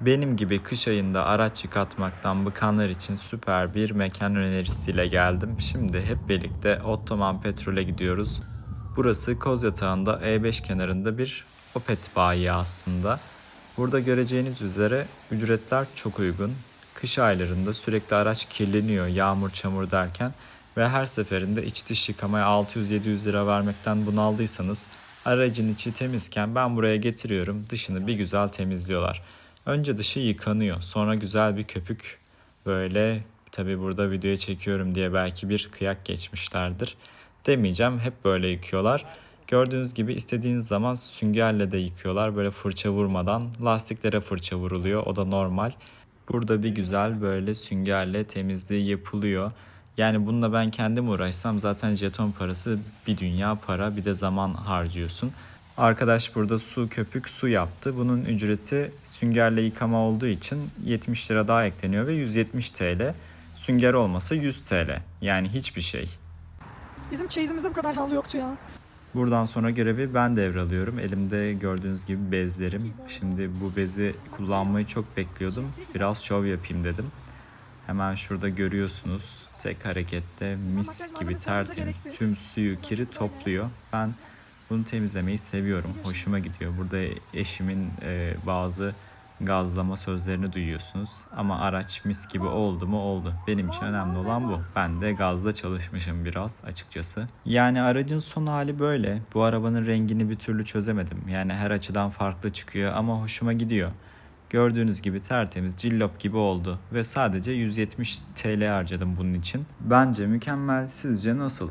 Benim gibi kış ayında araç yıkatmaktan bıkanlar için süper bir mekan önerisiyle geldim. Şimdi hep birlikte Ottoman Petrol'e gidiyoruz. Burası Kozyatağı'nda E5 kenarında bir Opet bayi aslında. Burada göreceğiniz üzere ücretler çok uygun. Kış aylarında sürekli araç kirleniyor yağmur çamur derken ve her seferinde iç dış yıkamaya 600-700 lira vermekten bunaldıysanız aracın içi temizken ben buraya getiriyorum dışını bir güzel temizliyorlar. Önce dışı yıkanıyor sonra güzel bir köpük böyle tabi burada videoya çekiyorum diye belki bir kıyak geçmişlerdir. Demeyeceğim hep böyle yıkıyorlar. Gördüğünüz gibi istediğiniz zaman süngerle de yıkıyorlar böyle fırça vurmadan. Lastiklere fırça vuruluyor o da normal. Burada bir güzel böyle süngerle temizliği yapılıyor. Yani bununla ben kendim uğraşsam zaten jeton parası bir dünya para bir de zaman harcıyorsun. Arkadaş burada su köpük su yaptı. Bunun ücreti süngerle yıkama olduğu için 70 lira daha ekleniyor ve 170 TL. Sünger olmasa 100 TL. Yani hiçbir şey. Bizim çeyizimizde bu kadar havlu yoktu ya. Buradan sonra görevi ben devralıyorum. Elimde gördüğünüz gibi bezlerim. Şimdi bu bezi kullanmayı çok bekliyordum. Biraz şov yapayım dedim. Hemen şurada görüyorsunuz tek harekette mis gibi tertemiz tüm suyu kiri topluyor. Ben bunu temizlemeyi seviyorum. Hoşuma gidiyor. Burada eşimin e, bazı gazlama sözlerini duyuyorsunuz. Ama araç mis gibi oldu mu oldu. Benim için önemli olan bu. Ben de gazda çalışmışım biraz açıkçası. Yani aracın son hali böyle. Bu arabanın rengini bir türlü çözemedim. Yani her açıdan farklı çıkıyor ama hoşuma gidiyor. Gördüğünüz gibi tertemiz cillop gibi oldu ve sadece 170 TL harcadım bunun için. Bence mükemmel. Sizce nasıl?